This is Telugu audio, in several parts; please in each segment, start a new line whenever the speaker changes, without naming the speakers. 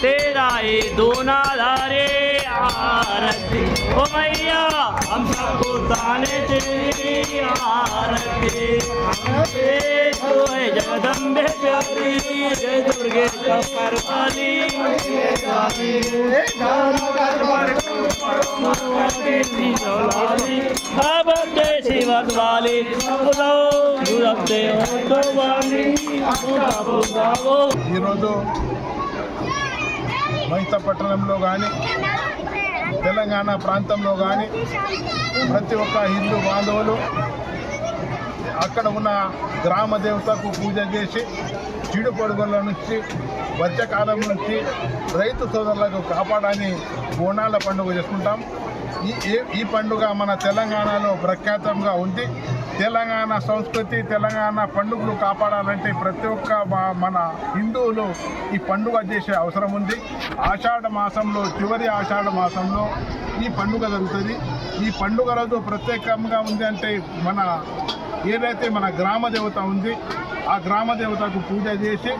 तेरा ये दोना धारे आरती। ओ मैया हम सबको ताने तेरी आरती। जय तो जगदम्बे प्यारी जय दुर्गे परवाली अब के शिवत वाली
हीरोजु మహితపట్నంలో కానీ తెలంగాణ ప్రాంతంలో కానీ ప్రతి ఒక్క హిందూ బాంధవులు అక్కడ ఉన్న గ్రామ దేవతకు పూజ చేసి చీడు పొడుగుల నుంచి వర్షకాలం నుంచి రైతు సోదరులకు కాపాడని బోనాల పండుగ చేసుకుంటాం. ఈ ఈ పండుగ మన తెలంగాణలో ప్రఖ్యాతంగా ఉంది. తెలంగాణ సంస్కృతి తెలంగాణ పండుగలు కాపాడాలంటే ప్రతి ఒక్క మా- మన హిందువులు ఈ పండుగ చేసే అవసరం ఉంది. ఆషాఢ మాసంలో చివరి ఆషాఢ మాసంలో ఈ పండుగ జరుగుతుంది. ఈ పండుగ రోజు ప్రత్యేకంగా ఉంది అంటే మన ఏదైతే మన గ్రామ దేవత ఉంది ఆ గ్రామ దేవతకు పూజ చేసి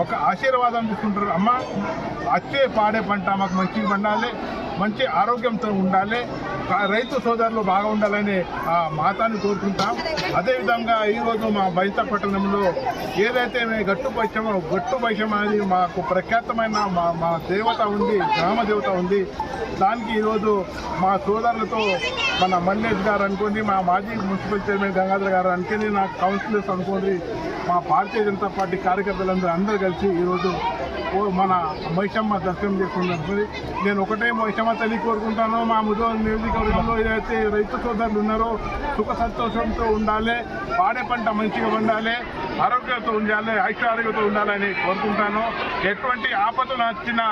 ఒక ఆశీర్వాదం తీసుకుంటారు. అమ్మ అచ్చే పాడే పంట మాకు మంచిగా పండాలి. మంచి ఆరోగ్యంతో ఉండాలి. రైతు సోదరులు బాగా ఉండాలని ఆ మాతాన్ని కోరుకుంటాం. అదేవిధంగా ఈరోజు మా బైత పట్టణంలో ఏదైతే మేము గట్టు పైశమో గట్టు పైశం అనేది మాకు ప్రఖ్యాతమైన మా మా దేవత ఉంది గ్రామ దేవత ఉంది. దానికి ఈరోజు మా సోదరులతో మన మల్లేష్ గారు అనుకోండి మా మాజీ మున్సిపల్ చైర్మన్ గంగాధర్ గారు అనుకోండి నా కౌన్సిలర్స్ అనుకోండి మా భారతీయ జనతా పార్టీ కార్యకర్తలందరూ అందరూ కలిసి ఈరోజు ఓ మన మైషమ్మ దర్శనం చేసుకున్నప్పుడు నేను ఒకటే మైషమ్మ తల్లి కోరుకుంటాను మా ముదోల్ నియోజకవర్గంలో ఏదైతే రైతు సోదరులు ఉన్నారో సుఖ సంతోషంతో ఉండాలి పాడే పంట మంచిగా ఉండాలి ఆరోగ్యంతో ఉండాలి ఐక్య ఆరోగ్యంతో ఉండాలని కోరుకుంటాను. ఎటువంటి ఆపదలు వచ్చినా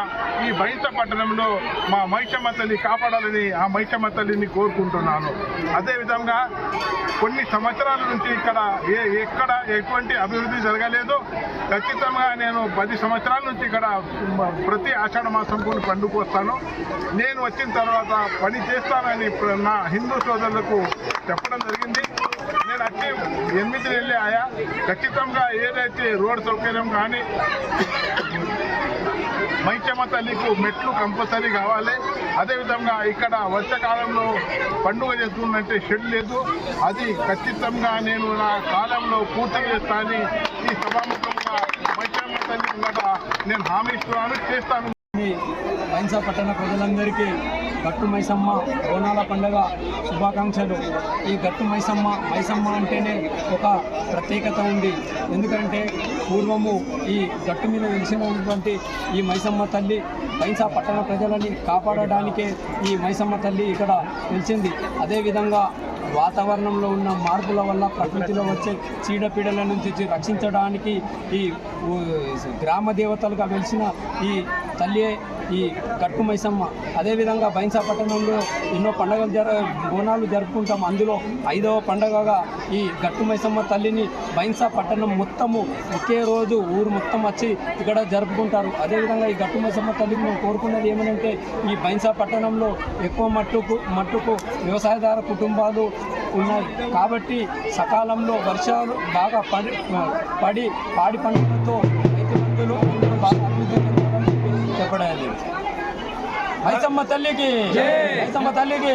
ఈ బైత పట్టణంలో మా మైషమ్మ తల్లి కాపాడాలని ఆ మైషమ్మ తల్లిని కోరుకుంటున్నాను. అదేవిధంగా కొన్ని సంవత్సరాల నుంచి ఇక్కడ ఏ ఎక్కడ ఎటువంటి అభివృద్ధి జరగలేదు. ఖచ్చితంగా నేను పది సంవత్సరాల నుంచి ఇక్కడ ప్రతి ఆషాఢ మాసం కొన్ని పండుగ వస్తాను. నేను వచ్చిన తర్వాత పని చేస్తానని నా హిందూ సోదరులకు చెప్పడం జరిగింది. నేను ఎనిమిది వెళ్ళి ఆయా. ఖచ్చితంగా ఏదైతే రోడ్ సౌకర్యం కానీ మైచమ్మ తల్లికు మెట్లు కంపల్సరీ కావాలి. అదేవిధంగా ఇక్కడ వర్షాకాలంలో పండుగ చేస్తున్నట్టే షెడ్ లేదు. అది ఖచ్చితంగా నేను నా కాలంలో పూర్తి చేస్తానని ఈ సభాముఖంగా మైచమ్మ తల్లి నేను హామీ ఇస్తున్నాను చేస్తాను.
పైన్స పట్టణ ప్రజలందరికీ గట్టు మైసమ్మ బోనాల పండుగ శుభాకాంక్షలు. ఈ గట్టు మైసమ్మ మైసమ్మ అంటేనే ఒక ప్రత్యేకత ఉంది ఎందుకంటే పూర్వము ఈ గట్టు మీద వెలిసినటువంటి ఈ మైసమ్మ తల్లి పైన్స పట్టణ ప్రజలని కాపాడడానికే ఈ మైసమ్మ తల్లి ఇక్కడ వెలిచింది అదేవిధంగా వాతావరణంలో ఉన్న మార్పుల వల్ల ప్రకృతిలో వచ్చే చీడపీడల నుంచి రక్షించడానికి ఈ గ్రామ దేవతలుగా వెలిసిన ఈ తల్లి ఈ గట్టు మైసమ్మ. అదేవిధంగా బైన్సా పట్టణంలో ఎన్నో పండుగలు జర బోనాలు జరుపుకుంటాం. అందులో ఐదవ పండుగగా ఈ గట్టు మైసమ్మ తల్లిని బైన్సా పట్టణం మొత్తము ఒకే రోజు ఊరు మొత్తం వచ్చి ఇక్కడ జరుపుకుంటారు. అదేవిధంగా ఈ గట్టు మైసమ్మ తల్లికి మేము కోరుకున్నది ఏమనంటే ఈ బైన్సా పట్టణంలో ఎక్కువ మట్టుకు మట్టుకు వ్యవసాయదార కుటుంబాలు ఉన్నాయి. కాబట్టి సకాలంలో వర్షాలు బాగా పడి పడి పాడి పంటలతో రైతు అందరూ బాగా చెప్పడానికి మైసమ్మ తల్లికి మైసమ్మ తల్లికి.